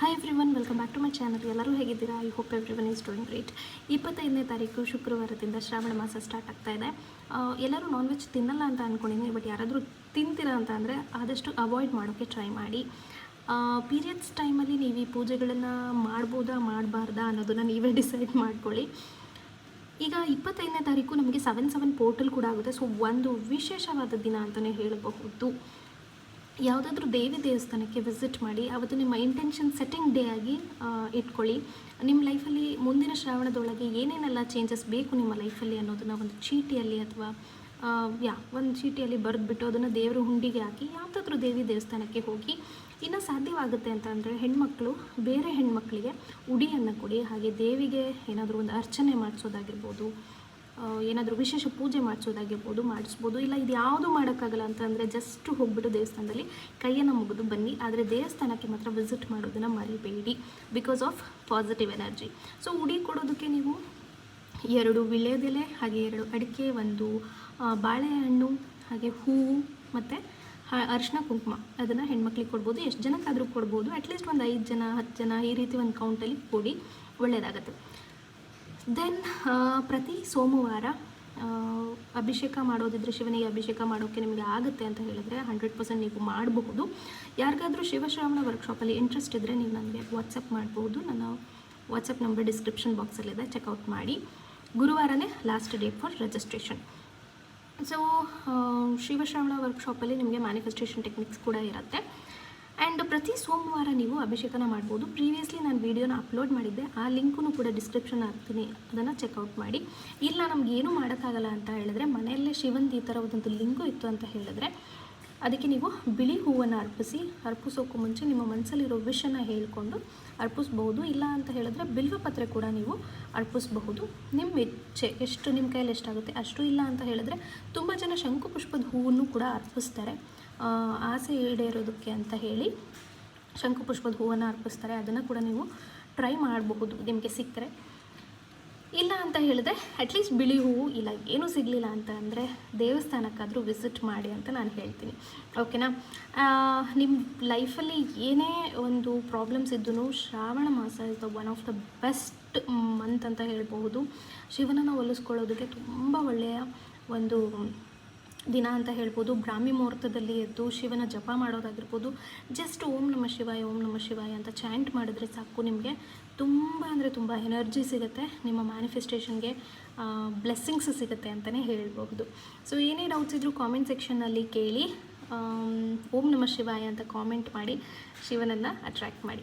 Hi everyone welcome back to my channel ಎಲ್ಲರೂ ಹೇಗಿದ್ದೀರಾ? I hope everyone is doing great ಇಪ್ಪತ್ತೈದನೇ ತಾರೀಕು ಶುಕ್ರವಾರದಿಂದ ಶ್ರಾವಣ ಮಾಸ ಸ್ಟಾರ್ಟ್ ಆಗ್ತಾ ಇದೆ. ಎಲ್ಲರೂ ನಾನ್ ವೆಜ್ ತಿನ್ನಲ್ಲ ಅಂತ ಅಂದ್ಕೊಂಡಿದ್ದೀನಿ ಬಟ್ ಯಾರಾದರೂ ತಿಂತೀರಾ ಅಂತ ಅಂದರೆ ಆದಷ್ಟು ಅವಾಯ್ಡ್ ಮಾಡೋಕ್ಕೆ ಟ್ರೈ ಮಾಡಿ. ಪೀರಿಯಡ್ಸ್ ಟೈಮಲ್ಲಿ ನೀವು ಈ ಪೂಜೆಗಳನ್ನು ಮಾಡ್ಬೋದಾ, ಮಾಡಬಾರ್ದಾ ಅನ್ನೋದನ್ನು ನೀವೇ ಡಿಸೈಡ್ ಮಾಡ್ಕೊಳ್ಳಿ. ಈಗ ಇಪ್ಪತ್ತೈದನೇ ತಾರೀಕು ನಮಗೆ ಸೆವೆನ್ ಸೆವೆನ್ ಪೋರ್ಟಲ್ ಕೂಡ ಆಗುತ್ತೆ. ಸೊ ಒಂದು ವಿಶೇಷವಾದ ದಿನ ಅಂತಲೇ ಹೇಳಬಹುದು. ಯಾವುದಾದ್ರೂ ದೇವಿ ದೇವಸ್ಥಾನಕ್ಕೆ ವಿಸಿಟ್ ಮಾಡಿ, ಅವತ್ತು ನಿಮ್ಮ ಇಂಟೆನ್ಷನ್ ಸೆಟ್ಟಿಂಗ್ ಡೇ ಆಗಿ ಇಟ್ಕೊಳ್ಳಿ. ನಿಮ್ಮ ಲೈಫಲ್ಲಿ ಮುಂದಿನ ಶ್ರಾವಣದೊಳಗೆ ಏನೇನೆಲ್ಲ ಚೇಂಜಸ್ ಬೇಕು ನಿಮ್ಮ ಲೈಫಲ್ಲಿ ಅನ್ನೋದನ್ನು ಒಂದು ಚೀಟಿಯಲ್ಲಿ ಅಥವಾ ಯಾ, ಒಂದು ಚೀಟಿಯಲ್ಲಿ ಬರೆದ್ಬಿಟ್ಟು ಅದನ್ನು ದೇವರ ಹುಂಡಿಗೆ ಹಾಕಿ, ಯಾವುದಾದ್ರೂ ದೇವಿ ದೇವಸ್ಥಾನಕ್ಕೆ ಹೋಗಿ, ಇನ್ನು ಸಾಧ್ಯವಾಗುತ್ತೆ ಅಂತ ಅಂದರೆ ಹೆಣ್ಮಕ್ಳು, ಬೇರೆ ಹೆಣ್ಮಕ್ಳಿಗೆ ಉಡಿಯನ್ನು ಕೊಡಿ. ಹಾಗೆ ದೇವಿಗೆ ಏನಾದರೂ ಒಂದು ಅರ್ಚನೆ ಮಾಡಿಸೋದಾಗಿರ್ಬೋದು ಏನಾದರೂ ವಿಶೇಷ ಪೂಜೆ ಮಾಡಿಸೋದಾಗಿರ್ಬೋದು, ಮಾಡಿಸ್ಬೋದು, ಇಲ್ಲ ಇದು ಯಾವುದು ಮಾಡೋಕ್ಕಾಗಲ್ಲ ಅಂತಂದರೆ ಜಸ್ಟ್ ಹೋಗ್ಬಿಟ್ಟು ದೇವಸ್ಥಾನದಲ್ಲಿ ಕೈಯನ್ನು ಮುಗಿದು ಬನ್ನಿ. ಆದರೆ ದೇವಸ್ಥಾನಕ್ಕೆ ಮಾತ್ರ ವಿಸಿಟ್ ಮಾಡೋದನ್ನು ಮರಿಬೇಡಿ because of positive energy so ಉಡಿ ಕೊಡೋದಕ್ಕೆ ನೀವು ಎರಡು ವಿಳೆದೆಲೆ ಹಾಗೆ ಎರಡು ಅಡಿಕೆ, ಒಂದು ಬಾಳೆಹಣ್ಣು, ಹಾಗೆ ಹೂವು ಮತ್ತು ಅರಿಶಿನ ಕುಂಕುಮ ಅದನ್ನು ಹೆಣ್ಮಕ್ಳಿಗೆ ಕೊಡ್ಬೋದು. ಎಷ್ಟು ಜನಕ್ಕಾದರೂ ಕೊಡ್ಬೋದು. ಅಟ್ಲೀಸ್ಟ್ ಒಂದು ಐದು ಜನ, ಹತ್ತು ಜನ ಈ ರೀತಿ ಒಂದು ಕೌಂಟಲ್ಲಿ ಕೊಡಿ. ಒಳ್ಳೆಯದಾಗತ್ತೆ ದೆನ್ ಪ್ರತಿ ಸೋಮವಾರ ಅಭಿಷೇಕ ಮಾಡೋದಿದ್ರೆ ಶಿವನಿಗೆ ಅಭಿಷೇಕ ಮಾಡೋಕ್ಕೆ ನಿಮಗೆ ಆಗುತ್ತೆ ಅಂತ ಹೇಳಿದ್ರೆ ಹಂಡ್ರೆಡ್ ಪರ್ಸೆಂಟ್ ನೀವು ಮಾಡಬಹುದು. ಯಾರಿಗಾದರೂ ಶಿವಶ್ರಾವಣ ವರ್ಕ್ಶಾಪಲ್ಲಿ ಇಂಟ್ರೆಸ್ಟ್ ಇದ್ದರೆ ನೀವು ನನಗೆ ವಾಟ್ಸಪ್ ಮಾಡ್ಬೋದು ನನ್ನ ವಾಟ್ಸಪ್ ನಂಬರ್ ಡಿಸ್ಕ್ರಿಪ್ಷನ್ ಬಾಕ್ಸಲ್ಲಿದೆ ಚೆಕ್ಔಟ್ ಮಾಡಿ. ಗುರುವಾರನೇ last day for registration so Shivashravana ವರ್ಕ್ಶಾಪಲ್ಲಿ ನಿಮಗೆ ಮ್ಯಾನಿಫೆಸ್ಟೇಷನ್ ಟೆಕ್ನಿಕ್ಸ್ ಕೂಡ ಇರುತ್ತೆ. ಆ್ಯಂಡ್ ಪ್ರತಿ ಸೋಮವಾರ ನೀವು ಅಭಿಷೇಕನ ಮಾಡ್ಬೋದು. ಪ್ರೀವಿಯಸ್ಲಿ ನಾನು ವೀಡಿಯೋನ ಅಪ್ಲೋಡ್ ಮಾಡಿದ್ದೆ. ಆ ಲಿಂಕೂ ಕೂಡ ಡಿಸ್ಕ್ರಿಪ್ಷನ್ ಹಾಕ್ತೀನಿ. ಅದನ್ನು ಚೆಕ್ಔಟ್ ಮಾಡಿ. ಇಲ್ಲ, ನಮ್ಗೆ ಏನೂ ಮಾಡೋಕ್ಕಾಗಲ್ಲ ಅಂತ ಹೇಳಿದ್ರೆ ಮನೆಯಲ್ಲೇ ಶಿವಂದು ಈ ಥರ ಒಂದೊಂದು ಲಿಂಕು ಇತ್ತು ಅಂತ ಹೇಳಿದ್ರೆ ಅದಕ್ಕೆ ನೀವು ಬಿಳಿ ಹೂವನ್ನು ಅರ್ಪಿಸಿ ಅರ್ಪಿಸೋಕ್ಕೂ ಮುಂಚೆ ನಿಮ್ಮ ಮನಸ್ಸಲ್ಲಿರೋ ವಿಷನ್ನು ಹೇಳಿಕೊಂಡು ಅರ್ಪಿಸ್ಬಹುದು ಇಲ್ಲ ಅಂತ ಹೇಳಿದ್ರೆ ಬಿಲ್ವಪತ್ರೆ ಕೂಡ ನೀವು ಅರ್ಪಿಸಬಹುದು. ನಿಮ್ಮ ಇಚ್ಛೆ ಎಷ್ಟು ನಿಮ್ಮ ಕೈಯಲ್ಲಿ ಎಷ್ಟಾಗುತ್ತೆ ಅಷ್ಟು ಇಲ್ಲ ಅಂತ ಹೇಳಿದ್ರೆ ತುಂಬ ಜನ ಶಂಕುಪುಷ್ಪದ ಹೂವನ್ನು ಕೂಡ ಅರ್ಪಿಸ್ತಾರೆ. ಆಸೆ ಈಡೇರೋದಕ್ಕೆ ಅಂತ ಹೇಳಿ ಶಂಕುಪುಷ್ಪದ ಹೂವನ್ನು ಅರ್ಪಿಸ್ತಾರೆ. ಅದನ್ನು ಕೂಡ ನೀವು ಟ್ರೈ ಮಾಡಬಹುದು. ನಿಮಗೆ ಸಿಕ್ಕರೆ ಇಲ್ಲ ಅಂತ ಹೇಳಿದ್ರೆ ಅಟ್ಲೀಸ್ಟ್ ಬಿಳಿ ಹೂವು ಇಲ್ಲ, ಏನೂ ಸಿಗಲಿಲ್ಲ ಅಂತ ಅಂದರೆ ದೇವಸ್ಥಾನಕ್ಕಾದರೂ ವಿಸಿಟ್ ಮಾಡಿ ಅಂತ ನಾನು ಹೇಳ್ತೀನಿ. ಓಕೆನಾ ನಿಮ್ಮ ಲೈಫಲ್ಲಿ ಏನೇ ಒಂದು ಪ್ರಾಬ್ಲಮ್ಸ್ ಇದ್ದೂ ಶ್ರಾವಣ ಮಾಸ is the one of the best month ಅಂತ ಹೇಳಬಹುದು. ಶಿವನನ್ನು ಒಲಿಸ್ಕೊಳ್ಳೋದಕ್ಕೆ ತುಂಬ ಒಳ್ಳೆಯ ಒಂದು ದಿನ ಅಂತ ಹೇಳ್ಬೋದು, ಬ್ರಾಹ್ಮಿ ಮುಹೂರ್ತದಲ್ಲಿ ಎದ್ದು ಶಿವನ ಜಪ ಮಾಡೋದಾಗಿರ್ಬೋದು ಜಸ್ಟ್ ಓಂ ನಮ ಶಿವಾಯ, ಓಂ ನಮ ಶಿವಾಯ ಅಂತ ಚಾಂಟ್ ಮಾಡಿದ್ರೆ ಸಾಕು ನಿಮಗೆ. ತುಂಬ ಅಂದರೆ ತುಂಬ ಎನರ್ಜಿ ಸಿಗುತ್ತೆ, ನಿಮ್ಮ ಮ್ಯಾನಿಫೆಸ್ಟೇಷನ್ಗೆ ಬ್ಲೆಸ್ಸಿಂಗ್ಸ್ ಸಿಗುತ್ತೆ ಅಂತಲೇ ಹೇಳ್ಬೋದು ಸೊ ಏನೇ ಡೌಟ್ಸ್ ಇದ್ದರೂ ಕಾಮೆಂಟ್ ಸೆಕ್ಷನ್ನಲ್ಲಿ ಕೇಳಿ ಓಂ ನಮ ಶಿವಾಯ ಅಂತ ಕಾಮೆಂಟ್ ಮಾಡಿ, ಶಿವನನ್ನು ಅಟ್ರ್ಯಾಕ್ಟ್ ಮಾಡಿ.